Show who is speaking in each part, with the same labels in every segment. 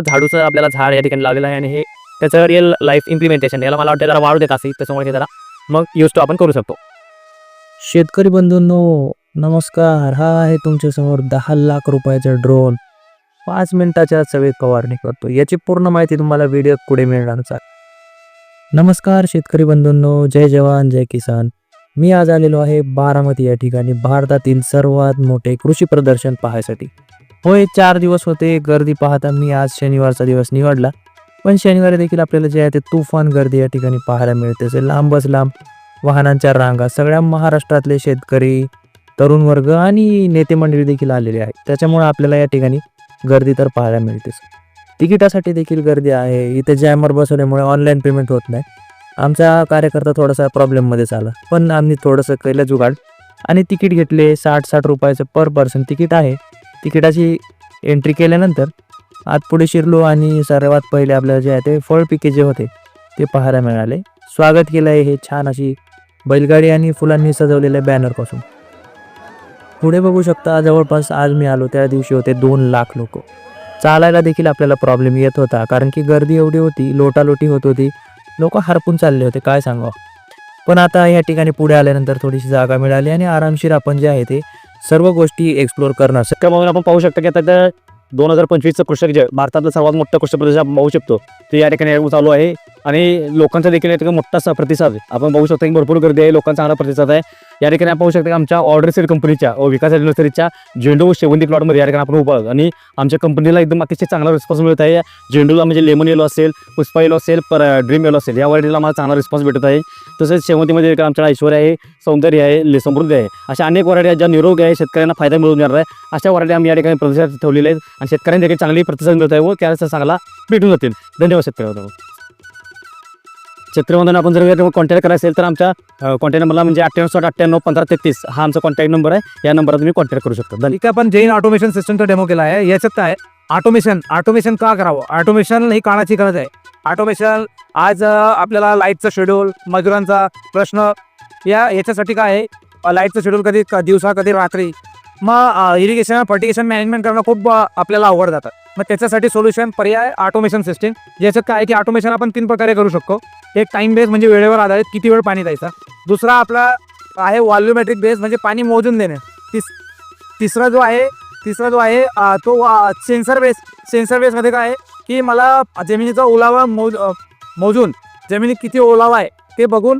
Speaker 1: झाडूचं आपल्याला झाड या ठिकाणी लावलेलं आहे आणि हे त्याचं रिअल लाईफ इम्प्लिमेंटेशन याला मला वाटतं जरा वाढू देत असेल त्याच्यामुळे ते जरा. मग यूज टू आपण करू शकतो.
Speaker 2: शेतकरी बंधूंनो नमस्कार. हा आहे तुमच्यासमोर दहा लाख रुपयाचा ड्रोन पाच मिनिटाच्या सवेत फवारणी करतो. याची पूर्ण माहिती तुम्हाला व्हिडिओ पुढे मिळणार नमस्कार शेतकरी बंधूंनो जय जवान जय किसान. मी आज आलेलो आहे बारामती या ठिकाणी भारतातील सर्वात मोठे कृषी प्रदर्शन पाहायसाठी. होय चार दिवस होते गर्दी पाहता मी आज शनिवारचा दिवस निवडला. पण शनिवारी देखील आपल्याला जे आहे ते तुफान गर्दी या ठिकाणी पाहायला मिळते. लांबच लांब वाहनांच्या रांगा सगळ्या महाराष्ट्रातले शेतकरी तरुण वर्ग आणि नेते मंडळी देखील आलेले आहेत. त्याच्यामुळे आपल्याला या ठिकाणी गर्दी तर पाहायला मिळतेच. तिकिटासाठी देखील गर्दी आहे. इथे जॅमर बसवल्यामुळे ऑनलाईन पेमेंट होत नाही. आमचा कार्यकर्ता थोडासा प्रॉब्लेममध्येच आला पण आम्ही थोडंसं केलं जुगाड आणि तिकीट घेतले. साठ साठ रुपयाचं पर पर्सन तिकीट आहे. तिकिटाची एंट्री केल्यानंतर आत पुढे शिरलो आणि सर्वात पहिले आपल्याला जे आहे ते फळ पिके जे होते ते पाहायला मिळाले. स्वागत केलं आहे हे छान अशी बैलगाडी आणि फुलांनी सजवलेल्या बॅनरपासून पुढे बघू शकता जवळपास आज मी आलो त्या दिवशी होते दोन लाख लोक. चालायला देखील आपल्याला प्रॉब्लेम येत होता कारण की गर्दी एवढी होती लोटालोटी होत होती लोक हरपून चालले होते काय सांगावं. पण आता या ठिकाणी पुढे आल्यानंतर थोडीशी जागा मिळाली आणि आरामशीर आपण जे आहे ते सर्व गोष्टी एक्सप्लोर करणार.
Speaker 1: त्यामुळे आपण पाहू शकतो की आता दोन हजार पंचवीसचं कृषक जे भारतातलं सर्वात मोठं कृषी प्रदेश आपण पाहू शकतो ते या ठिकाणी चालू आहे. आणि लोकांचा देखील या ठिकाणी मोठा प्रतिसाद आपण पाहू शकतो की भरपूर गर्दी आहे लोकांचा चांगला प्रतिसाद आहे. या ठिकाणी आपण पाहू शकतो की आमच्या ऑर्डर सेल कंपनीच्या व विकास नर्सरीच्या झेंडू शेवंती प्लॉटमध्ये या ठिकाणी आपण उभा आणि आमच्या कंपनीला एकदम अतिशय चांगला रिस्पॉन्स मिळत आहे. झेंडूला म्हणजे लेमन येलो असेल पुष्पा येलो असेल पर ड्रीम येलो असेल या व्हरायटीला मला चांगला रिस्पॉन्स भेटत आहे. तसेच शेवंतीमध्ये आमच्या आमच्याकडे ऐश्वर्य आहे सौंदर्य आहे समृद्धी आहे. अशा अनेक व्हरायटी आहेत ज्या निरोग आहे शेतकऱ्यांना फायदा मिळून येणार आहे. अशा व्हरायटी आम्ही या ठिकाणी प्रतिसाद ठेवलेले आहेत आणि शेतकऱ्यांना देखील चांगली प्रतिसाद मिळत आहे व त्याचा चांगला भेटून जातील. धन्यवाद शेतकऱ्यांना. शेतकरी आपण जर कॉन्टॅक्ट करायचं असेल तर आमच्या कॉन्टॅक्ट नंबरला म्हणजे अठ्ठ्याण्णव साठ अठ्ठ्याण्णव पंधरा तेहतीस हा आमचा कॉन्टॅक्ट नंबर आहे. या नंबरला तुम्ही कॉन्टॅक्ट करू शकता. धन्यवाद
Speaker 3: ठीक आहे आपण जैन ऑटोमेशन सिस्टमचा डेमो केला आहे. याच्यात काय ऑटोमेशन ऑटोमेशन का करावं? ऑटोमेशन ही काळाची गरज आहे. ऑटोमेशन आज आपल्याला लाईटचं शेड्यूल मजुरांचा प्रश्न या याच्यासाठी काय आहे? लाईटचं शेड्यूल कधी क- दिवसा कधी रात्री. मग इरिगेशन फर्टिगेशन मॅनेजमेंट करणं खूप आपल्याला अवघड जातं. मग त्याच्यासाठी सोल्युशन पर्याय ऑटोमेशन सिस्टीम याच्यात काय आहे की ऑटोमेशन आपण तीन प्रकारे करू शकतो. एक टाइम बेस म्हणजे वेळेवर आधारित किती वेळ पाणी द्यायचा. दुसरा आपला आहे व्हॉल्युमेट्रिक बेस म्हणजे पाणी मोजून देणे. तिस तिसरा जो आहे तिसरा जो आहे तो सेन्सर बेस सेन्सर बेसमध्ये काय आहे की मला जमिनीचा ओलावा मोज मोजून जमिनीत किती ओलावा आहे ते बघून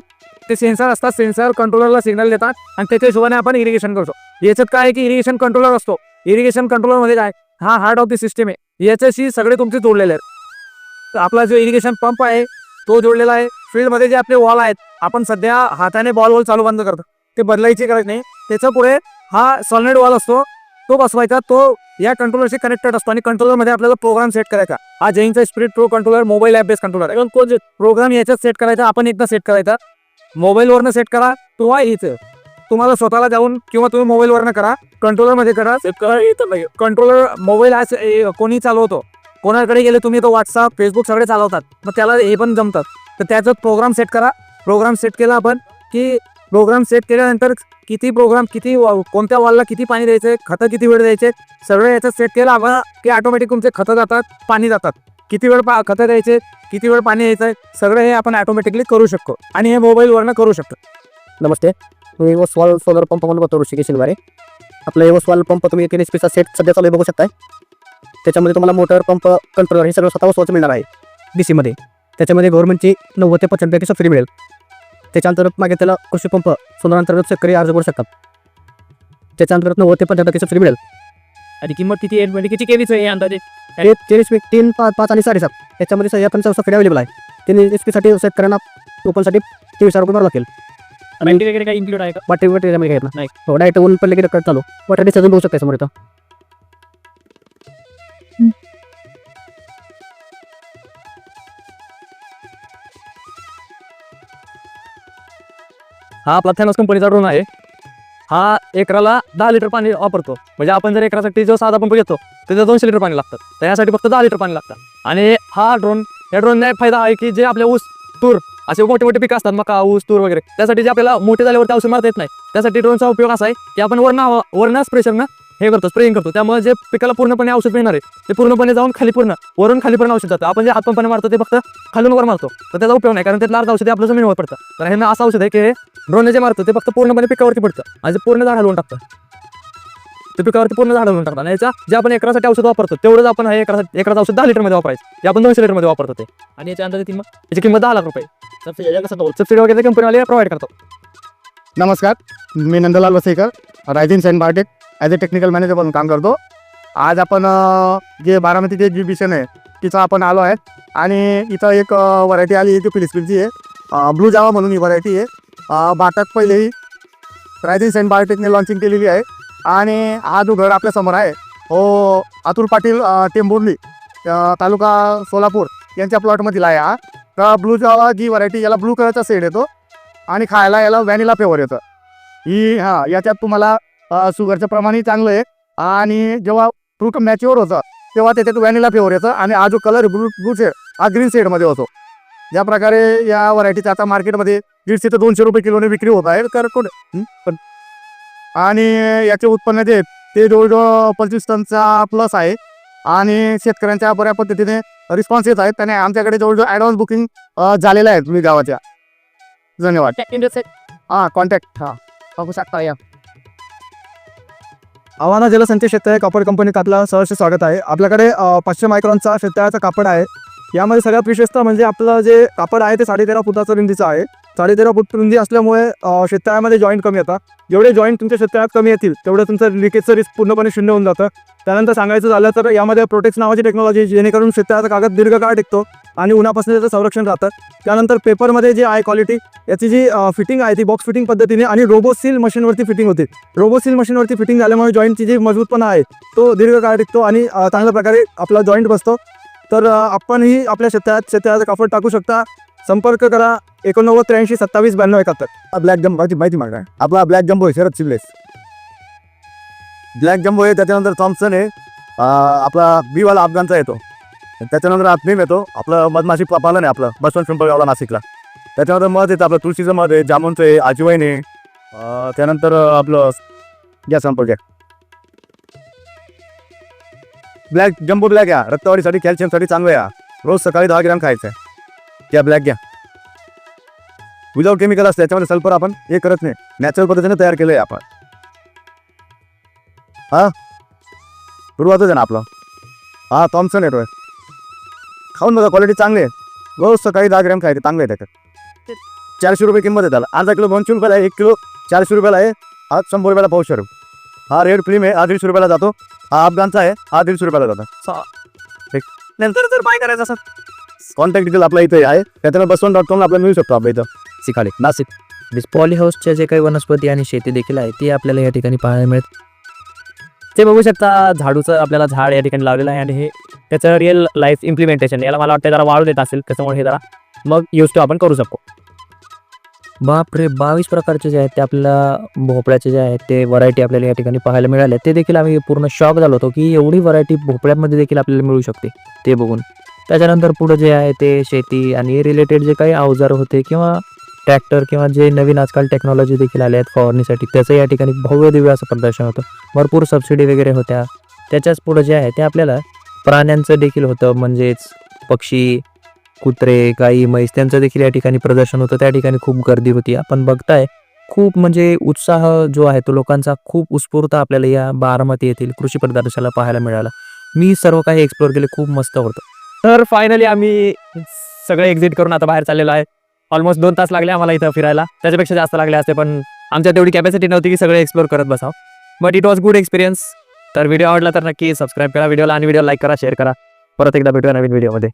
Speaker 3: ते सेन्सर असतात. सेन्सर कंट्रोलरला सिग्नल देतात आणि त्याच्या हिशोबाने आपण इरिगेशन करतो. याच्यात काय आहे की इरिगेशन कंट्रोलर असतो. इरिगेशन कंट्रोलरमध्ये काय हा हार्ट ऑफ द सिस्टम आहे. याच्याशी सगळे तुमचे जोडलेले आहेत. तर आपला जो इरिगेशन पंप आहे तो जोडलेला आहे. फील्डमध्ये जे आपले वॉल आहेत आपण सध्या हाताने बॉल वॉल चालू बंद करतो. ते बदलायची गरज नाही. त्याच्या पुढे हा सॉलिड वॉल असतो तो बसवायचा तो या कंट्रोलरशी कनेक्टेड असतो आणि कंट्रोलरमध्ये आपल्याला प्रोग्राम सेट करायचा. हा जैनचा spirit pro controller mobile app base controller कोण प्रोग्राम याच्यात सेट करायचा आपण एकदा सेट करायचा. मोबाईलवरनं सेट करा किंवा इथं. तुम्हाला स्वतःला जाऊन किंवा तुम्ही मोबाईलवरनं करा कंट्रोलरमध्ये करा. कंट्रोलर मोबाईल आज कोणी चालवतो? कोणाकडे गेले तुम्ही तो व्हॉट्सअप फेसबुक सगळे चालवतात. मग त्याला हे पण जमतात तर त्याचं प्रोग्राम सेट करा. प्रोग्राम सेट केला आपण की प्रोग्राम सेट केल्यानंतर किती प्रोग्राम किती कोणत्या वॉलला किती पाणी द्यायचे खतं किती वेळ द्यायचे सगळं याच्यात सेट केलं आपण की ऑटोमॅटिक तुमचे खतं जातात पाणी जातात. किती वेळ पा खतं द्यायचे किती वेळ पाणी द्यायचं सगळं हे आपण ऑटोमॅटिकली करू शकतो. आणि हे मोबाईलवरनं करू शकतो.
Speaker 4: नमस्ते. मी वसवाल सोलर पंपामधून बघतो ऋषिकेश शिलवारे आपलं वसवाल पंप तुम्ही एक एच पीचा सेट सध्या चालू बघू शकताय. त्याच्यामध्ये तुम्हाला मोटर पंप कंट्रोलर हे सगळं स्वतः वसवाचं मिळणार आहे डी सीमध्ये त्याच्यामध्ये गव्हर्नमेंटची नव्वद ते पंच्याण्णव सबसिडी मिळेल. त्याच्या अंतर्गत मागे त्याला कृषी पंप सोलर अंतर्गत शेतकरी अर्ज करू शकतात. त्याच्या अंतर्गत नव्वद ते पंच्याण्णव सबसिडी मिळेल.
Speaker 1: आणि किंमत किती आहे? म्हणजे किती केलीच आहे अंदाजे?
Speaker 4: तेवीस वीक तीन पाच पाच आणि साडेसात. त्याच्यामध्ये सह्या पण सबसिडी अवेलेबल आहे. तीन एच पीसाठी शेतकऱ्यांना ओपनसाठी तेवीस हजार रुपये भरावे लागतील.
Speaker 1: बॅटरी वगैरे काही इन्क्लूड आहे का?
Speaker 4: वाटे वाटे त्यामध्ये घेत
Speaker 1: नाही.
Speaker 4: हो डायरेक्ट ऊन पडले की कट चालू. वाटर डिस्चार्ज बघू शकता समोर इथं.
Speaker 1: हा आपला थॅनॉस कंपनीचा ड्रोन आहे. हा एकराला दहा लिटर पाणी वापरतो. म्हणजे आपण जर एकरासाठी जो साधा पंप घेतो त्याचं दोनशे लिटर पाणी लागतं. तर यासाठी फक्त दहा लिटर पाणी लागतं. आणि हा ड्रोन या ड्रोनचा एक फायदा आहे की जे आपले ऊस तूर असे मोठे मोठे पिक असतात मका ऊस तूर वगैरे. त्यासाठी जे आपल्याला मोठे झाल्यावरती औषध मारता येत नाही. त्यासाठी ड्रोनचा उपयोग असा आहे की आपण वरना वरनाच प्रेशरनं
Speaker 3: हे करतो स्प्रेइंग करतो. त्यामुळे जे पिकाला पूर्णपणे औषध मिळणार आहे ते पूर्णपणे जाऊन खाली पूर्ण वरून खालीपर्यंत औषध जातं. आपण जे हातपंपाने मारतो ते फक्त खालून वर मारतो. तर त्याचा उपयोग नाही कारण ते अर्ध औषध आपलं जमिनीवर पडतं. तर हे असं औषध आहे की ड्रोन जे मारतो ते फक्त पूर्णपणे पिकावरती पडतं. आणि पूर्ण झाड हलवून टाकतं ते पिकावरती पूर्ण झाड हलवून टाकतात. याचा जे आपण एकरासाठी औषध वापरतो तेवढंच आपण हे एकराचं औषध दहा लिटरमध्ये वापरायचं. ते आपण दोनशे लिटरमध्ये वापरतो ते. आणि याच्या अंदाजे किंमत याची किंमत दहा लाख रुपये. सबसिडी वगैरे कंपनीवाले प्रोव्हाइड करतो
Speaker 5: नमस्कार मी नंदलाल वसईकर रायझिन Saint Biotech as a technical manager म्हणून काम करतो. आज आपण जे बारामतीचे जी बिशन आहे तिथं आपण आलो आहे. आणि इथं एक व्हरायटी आली आहे ती फिलिस्पिनची आहे. ब्लू जावा म्हणून ही व्हरायटी आहे. भारतात पहिलेही रायझिन सेंट बायोटेकने लॉन्चिंग केलेली आहे. आणि हा जो घर आपल्यासमोर आहे हो अतुल पाटील टेंबुर्ली तालुका सोलापूर यांच्या प्लॉटमधील आहे हा. तर ब्लू जावा जी व्हरायटी याला ब्लू कलरचा सेड येतो आणि खायला याला व्हॅनिला फ्लेवर येतं. ही हां याच्यात तुम्हाला शुगरचं प्रमाणही चांगलं आहे आणि जेव्हा फ्रूट मॅच्युअर होतं तेव्हा त्याच्यात व्हॅनिला फ्लेवर येतं आणि हा जो कलर ब्लू ब्लू शेड हा ग्रीन शेडमध्ये होतो. ज्या प्रकारे या व्हरायटीचा आता मार्केटमध्ये दीडशे ते दोनशे रुपये किलोने विक्री होत आहे. तर कोण पण आणि याचे उत्पन्न जे आहेत ते जवळजवळ पंचवीस टनचा प्लस आहे. आणि शेतकऱ्यांच्या बऱ्या पद्धतीने रिस्पॉन्स येत आहेत. त्याने आमच्याकडे जवळजवळ ॲडव्हान्स बुकिंग झालेलं आहे तुम्ही गावाच्या. धन्यवाद. हां कॉन्टॅक्ट हां. बघू शकता या.
Speaker 6: आव्हाना जलसंचय शेततळे कापड कंपनीत आपलं सहर्ष स्वागत आहे. आपल्याकडे पाचशे मायक्रॉनचा शेततळ्याचा कापड आहे. यामध्ये सगळ्यात विशेषतः म्हणजे आपलं जे कापड आहे ते साडेतेरा फुटाचं रुंदीचं आहे. साडेतेरा फूट रुंदी असल्यामुळे शेततळ्यामध्ये जॉईंट कमी येतात जेवढे जॉईंट तुमच्या शेततळ्यात कमी येतील तेवढं तुमचं लिकेजचं रिस्क पूर्णपणे शून्य होऊन जातं. त्यानंतर सांगायचं झालं तर यामध्ये प्रोटेक्स नावाची टेक्नॉलॉजी जेणेकरून शेततळ्याचा कागद दीर्घकाळ टिकतो आणि उन्हापासून त्याचं संरक्षण राहतं. त्यानंतर पेपरमध्ये जी आहे क्वालिटी याची जी फिटिंग आहे ती बॉक्स फिटिंग पद्धतीने आणि रोबोसील मशीनवरती फिटिंग होते. रोबोसील मशीनवरती फिटिंग झाल्यामुळे जॉईंटची जी मजबूतपणा आहे तो दीर्घकाळ टिकतो आणि चांगल्या प्रकारे आपला जॉईंट बसतो. तर आपणही आपल्या शेतात शेतात कापड टाकू शकता. संपर्क करा एकोणनव्वद त्र्याऐंशी सत्तावीस ब्याण्णव एकाहत्तर.
Speaker 5: ब्लॅक जम्बोची माहिती मागणार आपला ब्लॅक जम्बो आहे शरद चिल्लेस ब्लॅक जम्बो आहे त्याच्यानंतर थॉम्सन आहे. आपला बीवाला अफगाणचा येतो. त्याच्यानंतर आत्मीम येतो. आपलं मधमाशी पालन आहे आपलं. बसवंत पिंपळगावला नाशिकला. त्याच्यानंतर मध येतं आपलं. तुळशीचं मध आहे जामुनचं आहे आजीवाईन आहे. त्यानंतर आपलं या संपर्क ब्लॅक जम्बो ब्लॅक या. रक्तवाढीसाठी कॅल्शियमसाठी चांगलं या. रोज सकाळी दहा ग्रॅम खायचं आहे. घ्या ब्लॅक घ्या. विदाऊट केमिकल असतं त्याच्यामध्ये सल्फर आपण हे करत नाही. नॅचरल पद्धतीने तयार केलं आहे आपण. हा? सुरुवातच आहे ना आपलं. हा थॉम्सन येतोय. खाऊन बघा क्वालिटी चांगली आहे. रोज सकाळी दहा ग्रॅम खायचे चांगले आहे त्याच्यात चारशे रुपये किंमत आहे त्याला. अर्धा किलो दोनशे रुपयाला आहे एक किलो चारशे रुपयाला आहे. हा शंभर रुपयाला पावशे हा रेड फिल्म आहे हा दीडशे रुपयाला जातो. हा अफगाणचा आहे हा दीडशे रुपयाला जातो.
Speaker 3: नंतर जर बाय करायचं असं
Speaker 5: कॉन्टॅक्ट डिटेल आपल्या इथे आहे. त्याच्यानं बसवून डॉट कॉमला आपल्याला मिळू शकतो आपल्या इथं.
Speaker 2: सिकाले नाशिक. पॉली हाऊसच्या जे काही वनस्पती आणि शेती देखील आहे ती आपल्याला या ठिकाणी पाहायला मिळते
Speaker 1: ते बघू शकता झाडूचं आपल्याला झाड या ठिकाणी लावलेलं आहे आणि हे त्याचं रिअल लाईफ इम्प्लिमेंटेशन याला मला वाटतं जरा वाढू देत असेल त्याच्यामुळे हे जरा मग यूज टू आपण करू शकतो.
Speaker 2: बापरे बावीस प्रकारचे जे आहेत ते आपल्याला भोपळ्याचे जे आहेत ते व्हरायटी आपल्याला या ठिकाणी पाहायला मिळाले ते देखील आम्ही पूर्ण शॉक झालो होतो की एवढी व्हरायटी भोपळ्यामध्ये देखील आपल्याला मिळू शकते ते बघून. त्याच्यानंतर पुढे जे आहे ते शेती आणि रिलेटेड जे काही अवजार होते किंवा ट्रॅक्टर किंवा जे नवीन आजकाल टेक्नॉलॉजी देखील आल्या आहेत फवारणीसाठी त्याचं या ठिकाणी भव्य दिव्य असं प्रदर्शन होतं. भरपूर सबसिडी वगैरे होत्या. त्याच्याच पुढं जे आहे ते आपल्याला प्राण्यांचं देखील होतं म्हणजेच पक्षी कुत्रे गाई म्हैस त्यांचं देखील या ठिकाणी प्रदर्शन होतं. त्या ठिकाणी खूप गर्दी होती. आपण बघताय खूप म्हणजे उत्साह जो आहे तो लोकांचा खूप उत्स्फूर्त आपल्याला या बारामती येथील कृषी प्रदर्शनाला पाहायला मिळाला. मी सर्व काही एक्सप्लोर केले खूप मस्त होतं.
Speaker 1: तर फायनली आम्ही सगळे एक्झिट करून आता बाहेर चाललेलो आहे. ऑलमोस्ट दोन तास लागले आम्हाला इथं फिरायला. त्याच्यापेक्षा जास्त लागले असते पण आमच्या तेवढी कॅपॅसिटी नव्हती की सगळे एक्सप्लोर करत बसावं. But it was good experience तर व्हिडिओ आवडला तर नक्की सबस्क्राईब करा व्हिडिओला आणि व्हिडिओ लाईक करा शेअर करा. परत एकदा भेटूया नवीन व्हिडिओमध्ये